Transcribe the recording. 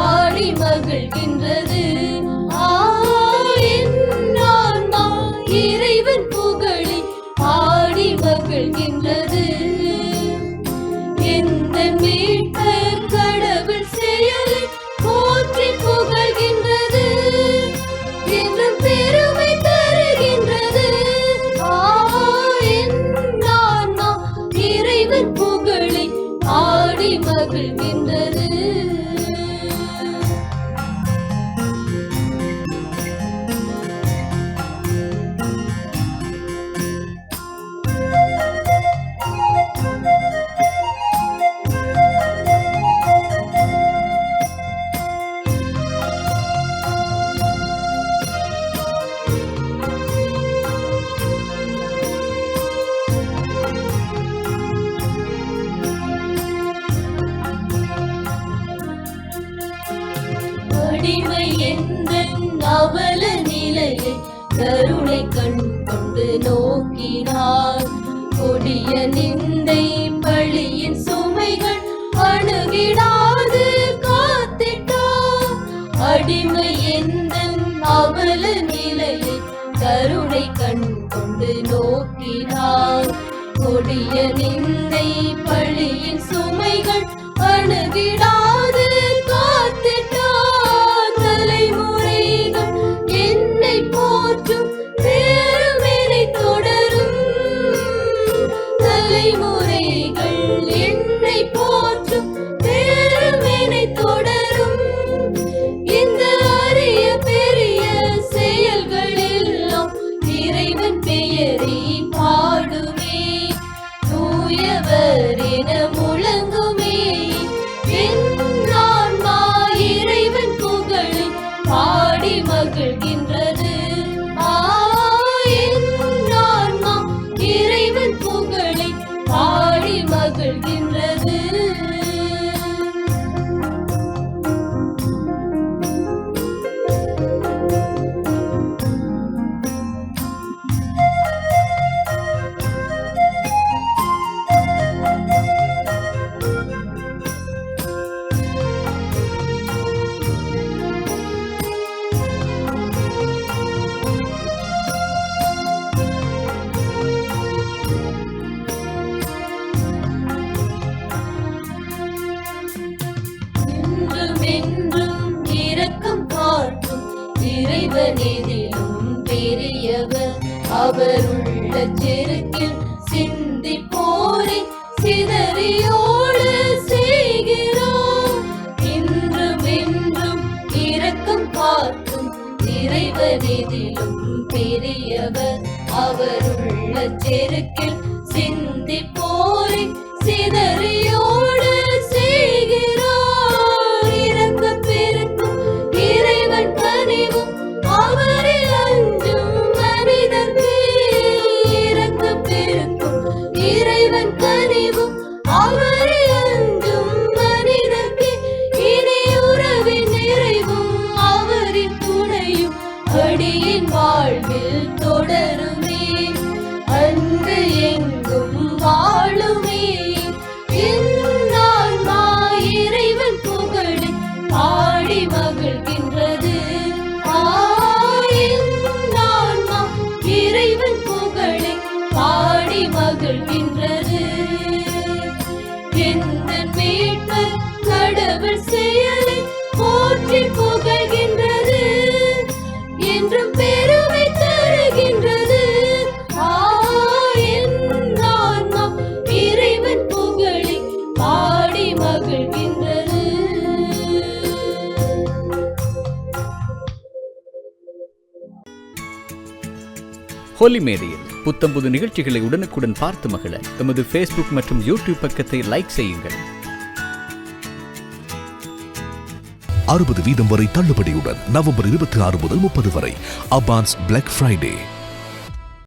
ஆடி மகிழ்கின்றது. அவல நிலையை கருணை கண் கொண்டு நோக்கினார். கொடிய நிந்தை பழியின் சுமைகள் அணுகிடாது காத்திட்டார். அடிமை எந்த அவல நிலையை கருணை கண் கொண்டு நோக்கினார். கொடிய நிந்தை பழியின் சுமைகள் அணுகிடாது மகிழ்கின்ற இறைவனெதிலும் பெரியவர். அவர் உள்ள செருக்கில் சிந்தி போரை சிதறியோடு செய்கிறோம். இன்றும் என்றும் இரக்கம் பார்க்கும் இறைவனிதிலும் பெரியவர். அவர் உள்ள செருக்கில் involved. கொல்லி மேடையில் புத்தம்புது நிகழ்ச்சிகளை உடனுக்குடன் பார்த்து மகிழ எமது ஃபேஸ்புக் மற்றும் யூடியூப் பக்கத்தை லைக் செய்யுங்கள். அறுபது வீதம் வரை தள்ளுபடியுடன் நவம்பர் இருபத்தி ஆறு முதல் முப்பது வரை அபான்ஸ் பிளாக் ஃப்ரைடே